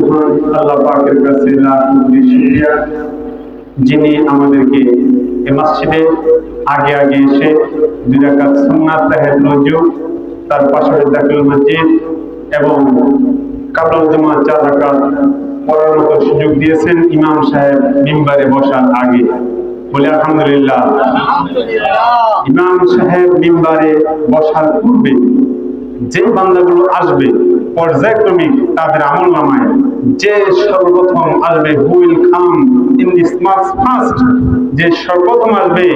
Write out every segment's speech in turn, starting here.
মহান আল্লাহ পাকের কাছে লাখ কোটি শুকরিয়া। যিনি আমাদেরকে এ মসজিদে আগে আগে এসে দুই রাকাত সুন্নাত রজু তার পাশাপাশি দাখিল মসজিদ এবং কাবলাল জমা চার রাকাত পড়ার মতো সুযোগ দিয়েছেন ইমাম সাহেব মিম্বারে বসার আগে। বলে আলহামদুলিল্লাহ। ইমাম সাহেব মিম্বারে বসার পূর্বে যে বান্দাগুলো আসবে পর্যায়ক্রমিক তাদের আমল নামায় যে সর্বপ্রথম আসবে who will come in this marks first যে সর্বপ্রথম আসবে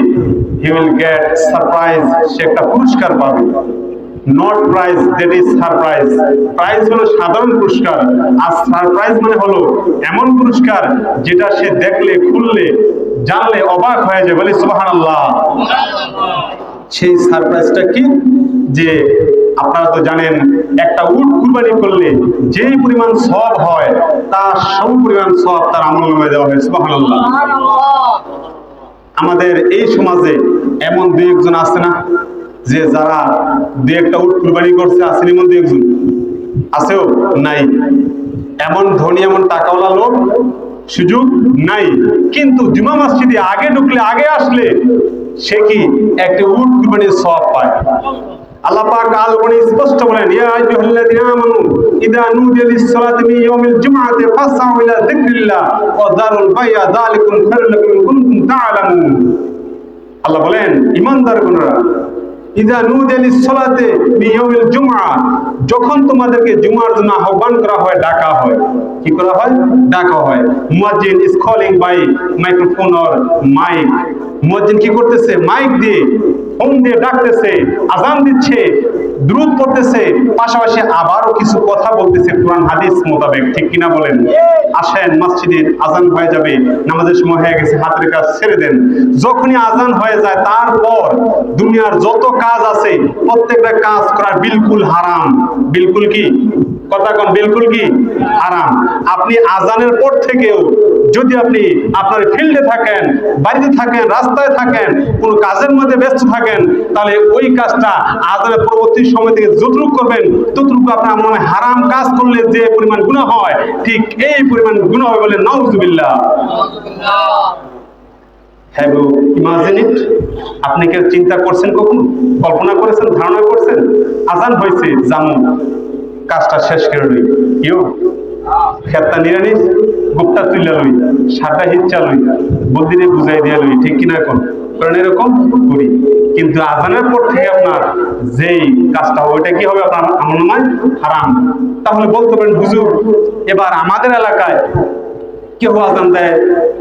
হি উইল গেট সারপ্রাইজ সে একটা পুরস্কার পাবে। Not prize that is surprise prize হলো সাধারণ পুরস্কার, আর সারপ্রাইজ মানে হলো এমন পুরস্কার যেটা সে দেখলে, খুললে, জানলে অবাক হয়ে যায়, বলে সুবহানাল্লাহ। সেই সারপ্রাইজটা কি? যে আপনারা তো জানেন একটা উট কুরবানি করলে যে পরিমাণ সব হয়, তার সম পরিমাণ সব তার আমল নামায় দেওয়া হয়, সুবহানাল্লাহ। আমাদের এই সমাজে এমন দুই একজন আছে না, যে যারা দুই একটা উট কুরবানি করছে আসেন এমন দুই একজন? আছেও? নাই। এমন ধনী, এমন টাকাওয়ালা লোক সুযোগ নাই। কিন্তু জুমা মসজিদে আগে ঢুকলে, আগে আসলে সে কি একটি উট কুরবানির সব পায়? আল্লাহ পাক আল কোরআনে স্পষ্ট বলেন, ইয়া আইয়ুহাল্লাযিনা আমানু ইযা নুদিয়া লিস-সালাতি মিন ইয়াউমিল জুমআতি ফাসআউ ইলা যিকরিল্লাহ ওয়া দারুল বাই'a যালিকুম খায়রুল লাকুম কুনতুম তা'লামুন আল্লাহ বলেন ইমানদারগণরা নুদিয়া লিস-সালাতি মিন ইয়াউমিল জুমআ। যখন তোমাদেরকে জুমার জন্য আহ্বান করা হয়, ডাকা হয়, কি করা হয়? ডাকা হয়। মুয়াজ্জিন is calling by microphone or mike মুয়াজ্জিন কি করতেছে? মাইক দিয়ে ফোন দিয়ে ডাকতেছে, আজান দিচ্ছে। দ্রুত পড়তেছে পাশাপাশি আবারও কিছু কথা বলতেছে কোরআন, হাদিস মোতাবেক। ঠিক কিনা বলেন? আসেন মসজিদের আজান হয়ে যাবে, নামাজের সময় হয়ে গেছে, হাতের কাজ ছেড়ে দেন। যখনই আজান হয়ে যায়, তারপর দুনিয়ার যত কাজ আছে, প্রত্যেকটা কাজ করা বিলকুল হারাম। বিলকুল কি? কথা কোন বিলকুল কি? আরাম আপনি আজানের পর থেকেও যদি আপনি আপনার ফিল্ডে থাকেন, বাড়িতে থাকেন, রাস্তায় থাকেন, কোনো কাজের মধ্যে ব্যস্ত থাকেন, তাহলে ওই কাজটা আজানের পরবর্তী সময় থেকে যতটুকু করবেন, ততটুকু আপনার মনে হারাম কাজ করলে যে পরিমাণ গুণা হয়, ঠিক এই পরিমাণ গুণা হবে বলে নাউজুবিল্লাহ। হ্যাভ ইমাজিন ইট আপনি কি চিন্তা করছেন কখনো? কল্পনা করেছেন? ধারণা করছেন? আজান হয়েছে, জানো। কাজটা শেষ করে লই। ইউ খেতটা নিরানিস গুপ্তা তুইলা লই সাটা হিচ্চা লই, বুদ্ধিরে বুঝাই দিয়া লই, ঠিক কিনা এখন? কারণ এরকম করি। কিন্তু আজানের পর থেকে আপনার যেই কাজটা ওইটা কি হবে আপনার আমার নয় হারাম। তাহলে বলতে পারেন, হুজুর, এবার আমাদের এলাকায় কেউ আজান দেয়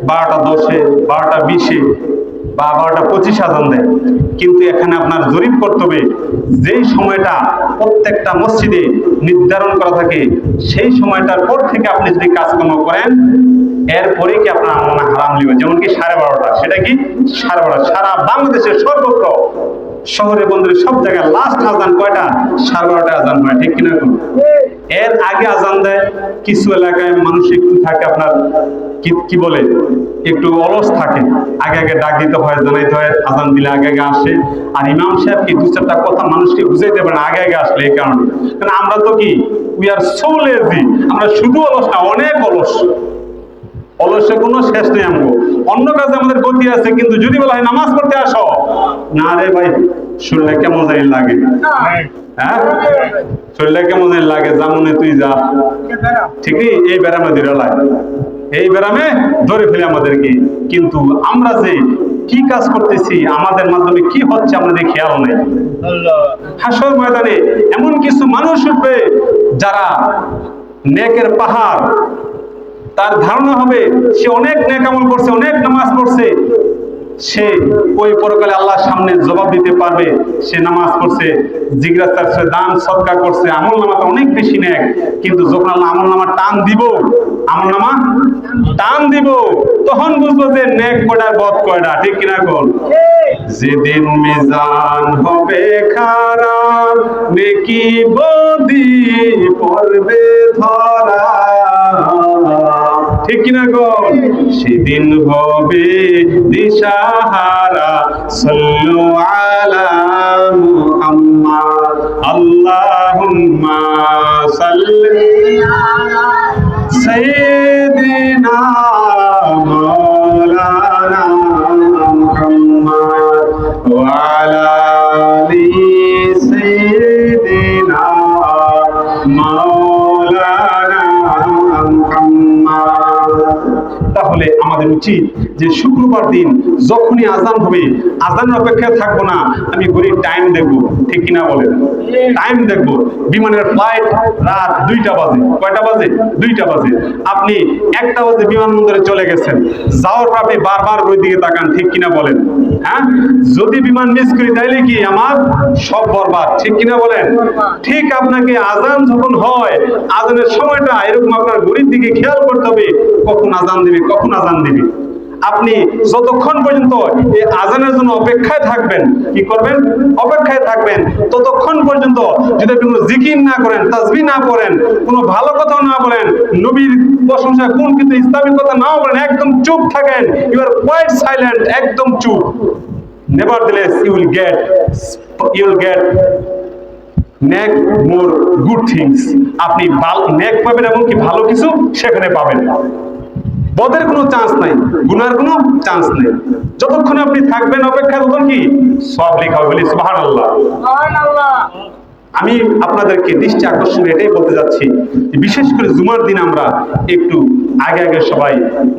বারোটা দশে, বারোটা বিশে বা বারোটা পঁচিশ আজান দেয়। কিন্তু এখানে আপনার জরিপ করতে হবে, যেই সময়টা প্রত্যেকটা মসজিদে নির্ধারণ করা থাকে, সেই সময়টার পর থেকে আপনি যদি কাজকর্ম করেন এরপরে কি আপনার আমার হারাম লিবে? যেমন কি সাড়ে বারোটা, সেটা কি? সাড়ে বারোটা, সারা বাংলাদেশের সর্বত্র শহরে বন্দরে সব জায়গায় লাস্ট আজান কয়টা? সাড়ে বারোটা আজান হয়, ঠিক কিনা কোন এর আগে আজান দেয়, কিছু এলাকায় মানুষ একটু থাকে আপনার, কি বলে, একটু অলস থাকে। আগে আগে ডাক দিতে হয়, জানাইতে হয়, আজান দিলে আগে আগে আসে। আর ইমাম সাহেব কি দু চারটা কথা মানুষকে বুঝাইতে পারে আগে আগে আসলে এই কারণে। কারণ আমরা তো কি উই আর সো লেজি আমরা শুধু অলস না, অনেক অলস। অলসে কোনো শেষ নেই আমগো। অন্য কাজে আমাদের গতি আছে, কিন্তু যদি বলা হয় নামাজ পড়তে আসো, না রে ভাই শুনলে কেমন জানি লাগে। হ্যাঁ? কেমন জানি লাগে, জামুনে তুই যা। এই ব্যারামে ধরে এই ব্যারামে ধরে ফেলে আমাদেরকে। কিন্তু আমরা যে কি কাজ করতেছি, আমাদের মাধ্যমে কি হচ্ছে আমাদের খেয়াল নেই। হাসর ময়দানে এমন কিছু মানুষ উঠবে যারা নেকের পাহাড় তার ধারণা হবে, সে অনেক নেক আমল করছে, অনেক নামাজ পড়ছে। সে ওই পরকালে আল্লাহর সামনে জবাব দিতে পারবে, সে নামাজ পড়ছে জিজ্ঞাসা সে দান সৎকার করছে, আমল নামাটা অনেক বেশি নেক কিন্তু যখন আল্লাহ আমল নামা টান দিব, আমল নামা টান দিব, তখন বুঝব যে নেক কয়টা, বদ কয়টা, ঠিক কিনা কোন? যেদিন মিজান হবে খারাপ নেকি বদি পড়বে ধরা। গো সেদিন হবে দিশাহারা সল্লু আলা আমাদের উচিত যে শুক্রবার দিন যখনই আজান হবে আজানের অপেক্ষায় থাকব না আমি ঘড়ির টাইম দেখব। ঠিক কিনা বলেন? টাইম দেখব। বিমানের ফ্লাইট রাত দুইটা বাজে। কয়টা বাজে? দুইটা বাজে। আপনি একটা বাজে বিমানবন্দরে চলে গেছেন। যাওয়ার পর আপনি বারবার ওই দিকে তাকান ঠিক কিনা বলেন? হ্যাঁ? যদি বিমান মিস করি তাইলে কি আমার? সব বরবাদ। ঠিক কিনা বলেন? ঠিক আপনাকে আজান যখন হয় আজানের সময়টা এরকম আপনার ঘড়ির দিকে খেয়াল হবে, কখন আজান দিবে, কখন আজান দিবে। আপনি যতক্ষণ পর্যন্ত এই আজানের জন্য অপেক্ষায় থাকবেন, কি করবেন? অপেক্ষায় থাকবেন। ততক্ষণ পর্যন্ত যদি আপনি কোনো জিকির না করেন তাসবি না করেন কোনো ভালো কথা না বলেন, নবীর প্রশংসা কোন কিন্তু ইসলামিক কথা নাও বলেন, একদম চুপ থাকেন ইউ আর কোয়াইট সাইলেন্ট একদম চুপ। Nevertheless, you will get will get নেক মোর গুড থিংস। আপনি নেক পাবেন এবং কি ভালো কিছু সেখানে পাবেন। বদের কোনো চান্স নাই গুনার কোনো চান্স নেই। যতক্ষণ আপনি থাকবেন অপেক্ষা তখন কি? সব লেখা হবে বলি সুবহানাল্লাহ। আমি আপনাদেরকে দৃষ্টি আকর্ষণ এটাই বলতে যাচ্ছি বিশেষ করে জুমার দিন আমরা একটু আগে আগে সবাই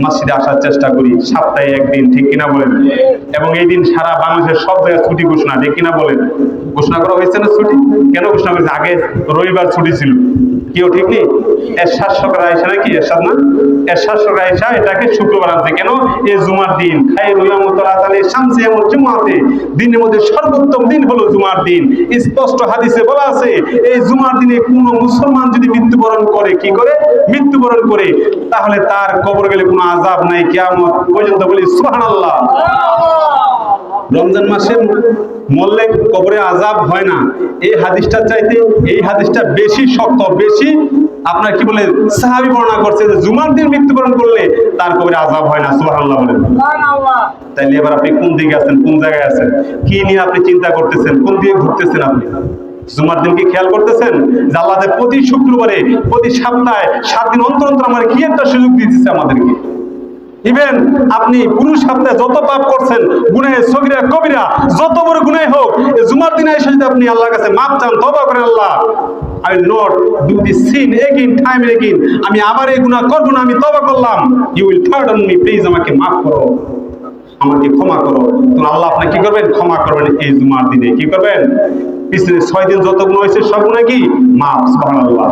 মসজিদে আসার চেষ্টা করি, সপ্তাহে একদিন, ঠিক কিনা বলেন? এবং এই দিন সারা বাংলাদেশের সব জায়গায় ছুটি ঘোষণা, ঠিক কিনা বলেন? ঘোষণা করা হয়েছে না ছুটি? কেন ঘোষণা করেছে? আগে রবিবার ছুটি ছিল। কেউ ঠিক নেই? এর শাসকরা আয়সা নাকি? এরশাদ না? এর শাসকরা আয়সা এটাকে শুক্রবার আনছে। কেন? এই জুমার দিন। খাই রুলামতলা তালে শামসি এমন জুমাতে দিনের মধ্যে সর্বোত্তম দিন হলো জুমার দিন। স্পষ্ট হাদিসে বলা আছে, এই জুমার দিনে মুসলমান যদি মৃত্যুবরণ করে, কি করে? মৃত্যুবরণ করে। তাহলে তার কবর গেলে কোনো আজাব নাই, কিয়ামত পর্যন্ত বলি সুবহানাল্লাহ। রমজান মাসে মরলে কবরে আজাব হয় না। এই হাদিসটা চাইতে এই হাদিসটা বেশি শক্ত, বেশি আপনার কি বলে, সাহাবি বর্ণনা করছে যে জুমার দিন মৃত্যুবরণ করলে তার কবরে আজাব হয় না, সুবহানাল্লাহ বলেন। তাইলে এবার আপনি কোন দিকে আছেন, কোন জায়গায় আছেন? কি নিয়ে আপনি চিন্তা করতেছেন? কোন দিকে ঘুরতেছেন আপনি? জুমার দিন কি খেয়াল করতেছেন? যে আল্লাহ প্রতি শুক্রবারে, প্রতি সপ্তাহে, সাত দিন অন্তর অন্তর আমার কি একটা সুযোগ দিতেছে আমাদেরকে? ইভেন আপনি পুরুষ সপ্তাহে যত পাপ করছেন গুনে সগিরা কবিরা, যত বড় গুনাই হোক জুমার দিনে এসে যদি আপনি আল্লাহর কাছে মাপ চান তবা করেন আল্লাহ। I not do sin time আমি আবার এই করব না, আমি তবা করলাম। You will pardon me please আমাকে মাফ করো। আমাকে ক্ষমা করো। আল্লাহ আপনি কি করবেন? ক্ষমা করবেন এই জুমার দিনে। কি করবেন? পিছনে ছয় দিন যত গুণ হয়েছে, সব গুণা কি? মাফ, সুবহানাল্লাহ।